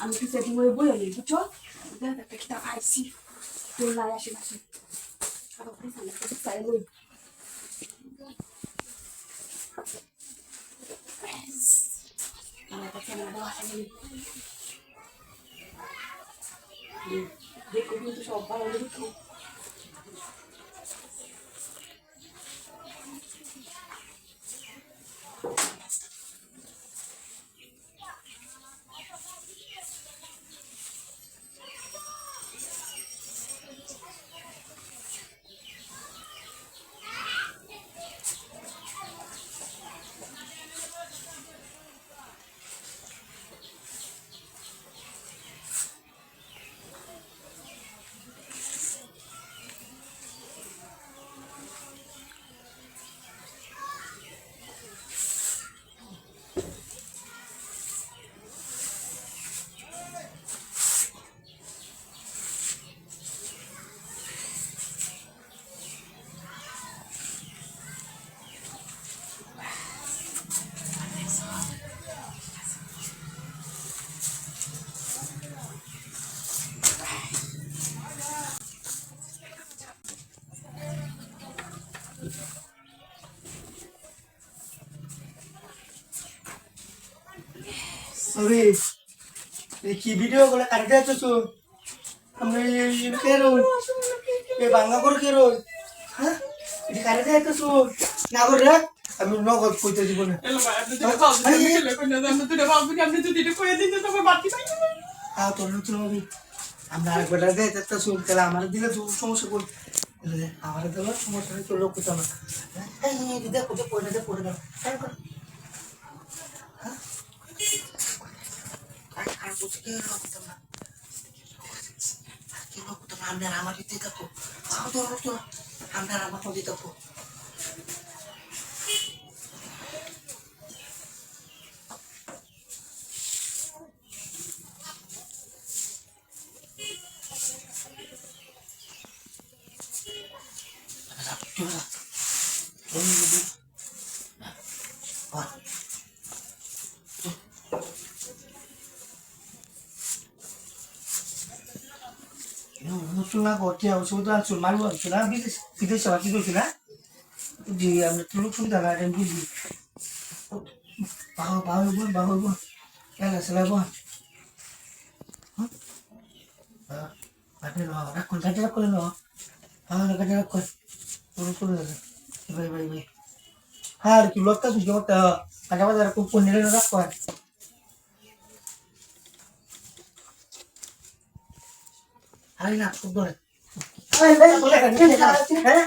আমি কি সেটিং করে বই আনি বুঝছো দেখ একটা কিতা আইসি তোর লাই আসে আসে আবার প্লিজ আমি একটু চাই লই আমার কাছে আমার দেওয়া আছে দেখো কিন্তু সব ভালো দেখো আরে এই কি ভিডিও গুলো কাটতে আছো আমরা কে রোজ এ বাংলা করে কে রোজ হ্যাঁ? এটি কাটতে আছো না করে রাখ। আমি নগদ কইতে দিব না। হ্যাঁ আমরা আরেকবার আমার দিলে সমস্যা করি আমার দেওয়ার সমস্যা নেই চলো কোথাও না। হ্যাঁ? হ্যাঁ দেখো দেখো, পড়ে দেখো। পড়ে এলো আপনার আমার দিতে থাকো তো তো আপনার আমার দিতে থাকো নতুন না করতে হচ্ছে তো আর চুল মারবো হচ্ছে না বিদেশ বিদেশে বাকি করছি না জি আমরা তো লোক সুবিধা না আমি বুঝি বাহো বাহো বোন বাহো বোন কেন আসলে বোন রাখুন কাটে রাখুন রাখুন পুরো ভাই ভাই ভাই হ্যাঁ আর কি লোকটা সুযোগ করতে কাটা বাজার খুব নিলে রাখুন আরে না হ্যাঁ